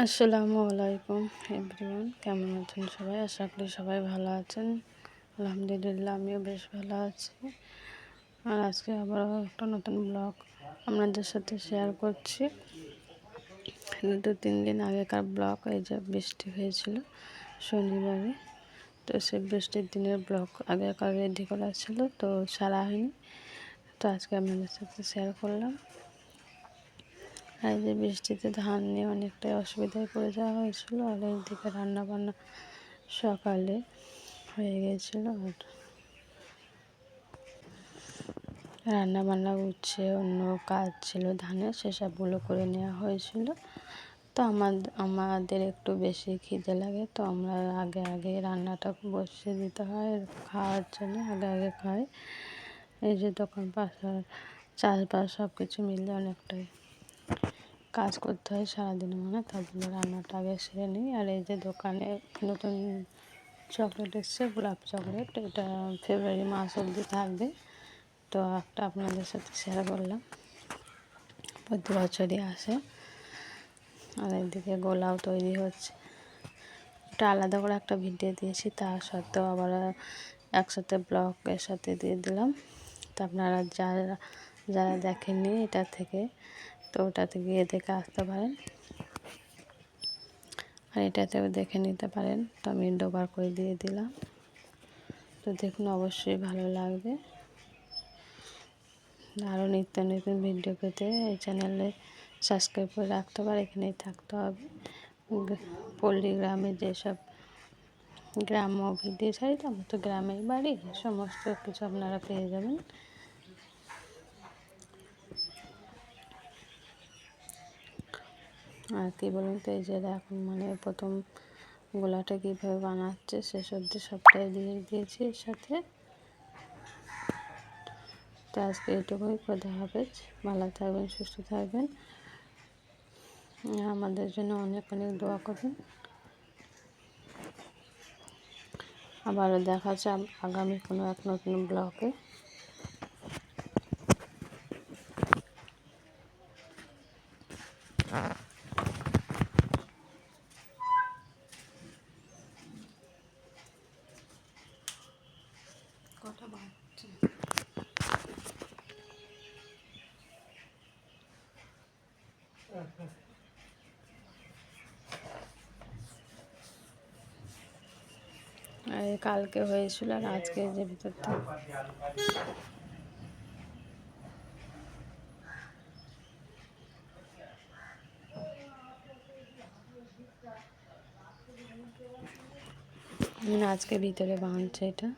আসসালামু আলাইকুম এভরিওয়ান কেমন আছেন সবাই? আশা করি সবাই ভালো আছেন। আলহামদুলিল্লাহ, আমিও বেশ ভালো আছি। আর আজকে আবার একটা নতুন ব্লগ আপনাদের সাথে শেয়ার করছি। দু তিন দিন আগেকার ব্লগ এই যে বৃষ্টি হয়েছিল শনিবারে। তো সে বৃষ্টির দিনের ব্লগ আগেকার রেডি করা ছিল, তো সারা হয়নি। তো আজকে আপনাদের সাথে শেয়ার করলাম। আর যে বৃষ্টিতে ধান নিয়ে অনেকটাই অসুবিধায় পড়ে যাওয়া হয়েছিল। আর এইদিকে রান্নাবান্না সকালে হয়ে গেছিল আর রান্না বান্না উঠছে অন্য কাজ ছিল ধানের সেসবগুলো করে নেওয়া হয়েছিল। তো আমার, আমাদের একটু বেশি খিদে লাগে, তো আমরা আগে আগে রান্নাটা বসিয়ে দিতে হয় খাওয়ার জন্য, আগে আগে খাই। এই যে দোকান পাশার চাষবাস সব কিছু মিললে অনেকটাই কাজ করতে হয় সারাদিনের মানে তার জন্য রান্নাটা আগে সেরে নিই। আর এই যে দোকানে নতুন চকলেট এসছে, গোলাপ চকলেট, এটা ফেব্রুয়ারি মাস অবধি থাকবে। তো একটা আপনাদের সাথে শেয়ার করলাম। প্রতি বছরই আসে। আর এদিকে গোলাও তৈরি হচ্ছে। এটা আলাদা করে একটা ভিডিও দিয়েছি, তা সত্ত্বেও আবার একসাথে ব্লগের সাথে দিয়ে দিলাম। তা আপনারা যারা যারা দেখেননি এটা থেকে তো ওটাতে গিয়ে দেখে আসতে পারেন। আর এটাতেও দেখে নিতে পারেন। তো আমি ডোবার করে দিয়ে দিলাম। তো দেখুন, অবশ্যই ভালো লাগবে। আরও নিত্য নতুন ভিডিও পেতে এই চ্যানেলে সাবস্ক্রাইব করে রাখতে পারে এখানেই থাকতে হবে। পল্লী গ্রামে যেসব গ্রাম্য ভিডিও ছাড়ি তো আমার তো গ্রামেই বাড়ি সমস্ত কিছু আপনারা পেয়ে যাবেন। আর কি বলুন তো, এই যে এখন মানে প্রথম গোলাটা কীভাবে বানাচ্ছে সেসব দিয়ে সবটাই দিয়ে দিয়েছি এর সাথে। তো আজকে এটুকুই কথা হবে ভালো থাকবেন, সুস্থ থাকবেন। আমাদের জন্য অনেক অনেক দোয়া করবেন। আবারও দেখা যাচ্ছে আগামী কোনো এক নতুন ব্লকে কালকে হয়েছিল আর আজকে যে ভিতর থেকে। আজকে ভিতরে বাঁধছে এটা।